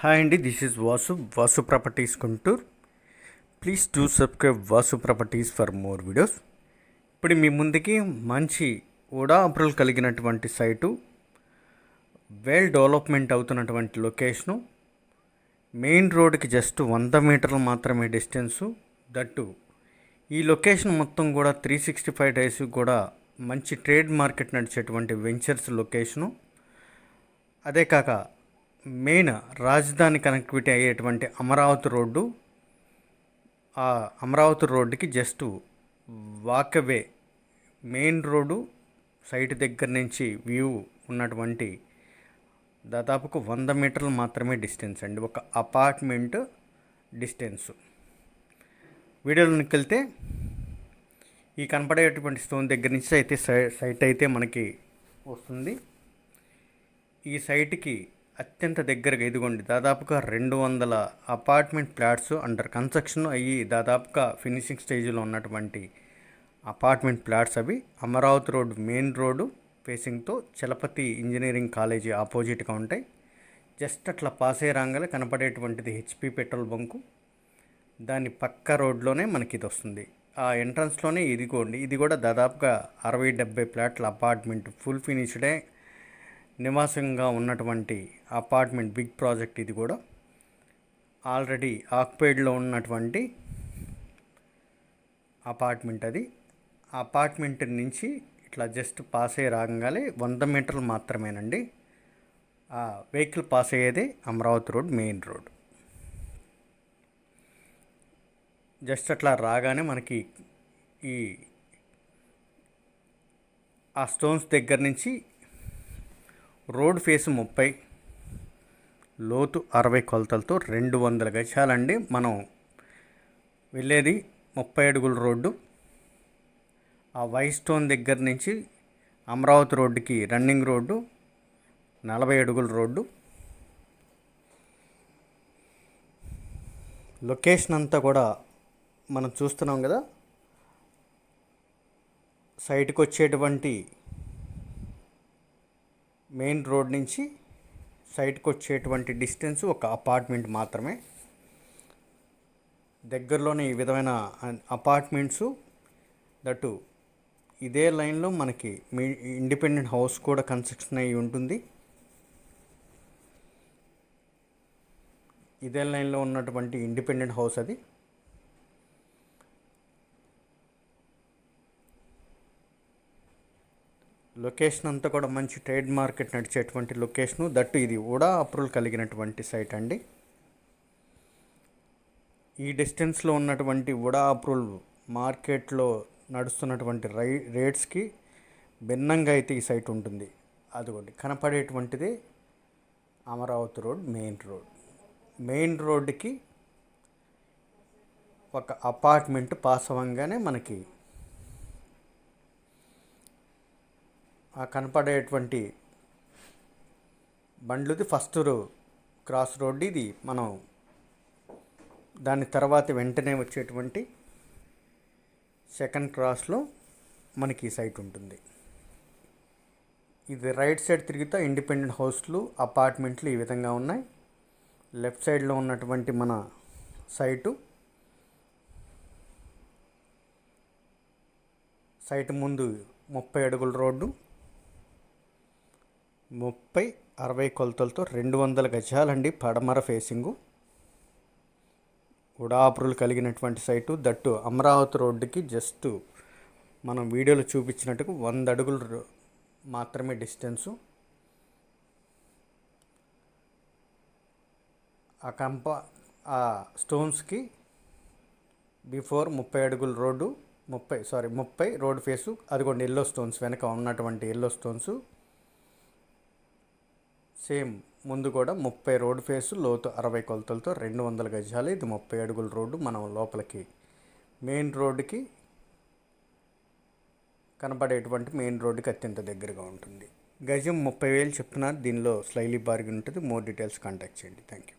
Hi అండి this is Vasu Vasu properties Guntur. Please do subscribe Vasu properties for more videos. ఇప్పుడు మీ ముందుకి మంచి ఓడా అప్రూవల్ కలిగినటువంటి సైటు వెల్ డెవలప్మెంట్ అవుతున్నటువంటి లొకేషను మెయిన్ రోడ్కి జస్ట్ వంద మీటర్లు మాత్రమే డిస్టెన్సు దట్టు ఈ లొకేషన్ మొత్తం కూడా త్రీ సిక్స్టీ ఫైవ్ డేస్ కూడా మంచి ట్రేడ్ మార్కెట్ నడిచేటువంటి వెంచర్స్ లొకేషను అదే కాక మెయిన్ రాజధాని కనెక్టివిటీ అయ్యేటువంటి అమరావతి రోడ్డు ఆ అమరావతి రోడ్డుకి just walkway main road site దగ్గర నుంచి వ్యూ ఉన్నటువంటి దాదాపుకు వంద మీటర్లు మాత్రమే డిస్టెన్స్ అండి. ఒక అపార్ట్మెంట్ డిస్టెన్స్. వీడియోలోకి వెళ్తే ఈ కనపడేటువంటి స్టోన్ దగ్గర నుంచి అయితే సై- సైట్ అయితే మనకి వస్తుంది. ఈ సైట్కి అత్యంత దగ్గరగా ఇదిగోండి దాదాపుగా రెండు వందల అపార్ట్మెంట్ ఫ్లాట్స్ అండర్ కన్స్ట్రక్షన్ అయ్యి దాదాపుగా ఫినిషింగ్ స్టేజ్లో ఉన్నటువంటి అపార్ట్మెంట్ ఫ్లాట్స్ అవి అమరావతి రోడ్ మెయిన్ రోడ్డు ఫేసింగ్తో చలపతి ఇంజనీరింగ్ కాలేజీ ఆపోజిట్గా ఉంటాయి. జస్ట్ అట్లా పాస్ అయ్యే రాగానే కనపడేటువంటిది హెచ్పి పెట్రోల్ బంకు. దాని పక్క రోడ్లోనే మనకి ఇది వస్తుంది. ఆ ఎంట్రన్స్లోనే ఇదిగోండి ఇది కూడా దాదాపుగా అరవై డెబ్బై ఫ్లాట్ల అపార్ట్మెంట్ ఫుల్ ఫినిష్డే నివాసంగా ఉన్నటువంటి అపార్ట్మెంట్ బిగ్ ప్రాజెక్ట్ ఇది కూడా. ఆల్రెడీ ఆక్పైడ్లో ఉన్నటువంటి అపార్ట్మెంట్ అది. అపార్ట్మెంట్ నుంచి ఇట్లా జస్ట్ పాస్ అయ్యి రాగానే వంద మీటర్లు మాత్రమేనండి. ఆ వెహికల్ పాస్ అయ్యేది Amaravati road main road. Just అట్లా రాగానే మనకి ఈ ఆ స్టోన్స్ దగ్గర నుంచి రోడ్ ఫేస్ ముప్పై లోతు అరవై కొలతలతో రెండు వందల గజాలండి. మనం వెళ్ళేది ముప్పై అడుగుల రోడ్డు. ఆ వైస్టోన్ స్టోన్ దగ్గర నుంచి అమరావతి రోడ్డుకి రన్నింగ్ రోడ్డు నలభై అడుగుల రోడ్డు. లొకేషన్ అంతా కూడా మనం చూస్తున్నాం కదా. సైట్కి వచ్చేటువంటి మెయిన్ రోడ్ నుంచి సైట్కి వచ్చేటువంటి డిస్టెన్స్ ఒక అపార్ట్మెంట్ మాత్రమే. దగ్గరలోనే ఈ విధమైన అపార్ట్మెంట్స్ దట్టు ఇదే లైన్లో మనకి మీ ఇండిపెండెంట్ హౌస్ కూడా కన్స్ట్రక్షన్ అయి ఉంటుంది. ఇదే లైన్లో ఉన్నటువంటి ఇండిపెండెంట్ హౌస్ అది. లొకేషన్ అంతా కూడా మంచి ట్రేడ్ మార్కెట్ నడిచేటువంటి లొకేషను దట్టు ఇది కూడా అప్రూవల్ కలిగినటువంటి సైట్ అండి. ఈ డిస్టెన్స్లో ఉన్నటువంటి ఉడా అప్రూవల్ మార్కెట్లో నడుస్తున్నటువంటి రై రేట్స్కి భిన్నంగా అయితే ఈ సైట్ ఉంటుంది. అదిగోండి కనపడేటువంటిది Amaravati road main road. Main రోడ్డుకి ఒక అపార్ట్మెంట్ పాస్ అవ్వగానే మనకి కనపడేటువంటి బండ్లుది ఫస్ట్ రో క్రాస్ రోడ్ ఇది. మనం దాని తర్వాత వెంటనే వచ్చేటువంటి సెకండ్ క్రాస్లో మనకి ఈ సైట్ ఉంటుంది. ఇది రైట్ సైడ్ తిరిగితే ఇండిపెండెంట్ హౌస్లు అపార్ట్మెంట్లు ఈ విధంగా ఉన్నాయి. లెఫ్ట్ సైడ్లో ఉన్నటువంటి మన సైటు. సైట్ ముందు ముప్పై అడుగుల రోడ్డు. ముప్పై అరవై కొలతలతో రెండు వందల గజాలండి పడమర ఫేసింగు. ఉడాపురులు కలిగినటువంటి సైటు. దట్టు అమరావతి రోడ్డుకి జస్ట్ మనం వీడియోలో చూపించినట్టుకు వంద అడుగులు రో- మాత్రమే డిస్టెన్సు. ఆ కంప ఆ స్టోన్స్కి బిఫోర్ ముప్పై అడుగుల రోడ్డు ముప్పై సారీ ముప్పై రోడ్ ఫేసు. అదిగోండి ఎల్లో స్టోన్స్ వెనక ఉన్నటువంటి ఎల్లో స్టోన్స్. సేమ్ ముందు కూడా ముప్పై రోడ్డు ఫేసు లోతు అరవై కొలతలతో రెండు వందల గజాలు. ఇది ముప్పై అడుగుల రోడ్డు మనం లోపలికి మెయిన్ రోడ్డుకి కనపడేటువంటి మెయిన్ రోడ్డుకి అత్యంత దగ్గరగా ఉంటుంది. గజం ముప్పై వేలు చెప్తున్నారు. దీనిలో స్లైలీ బార్గెన్ ఉంటుంది. మోర్ డీటెయిల్స్ కాంటాక్ట్ చేయండి. Thank you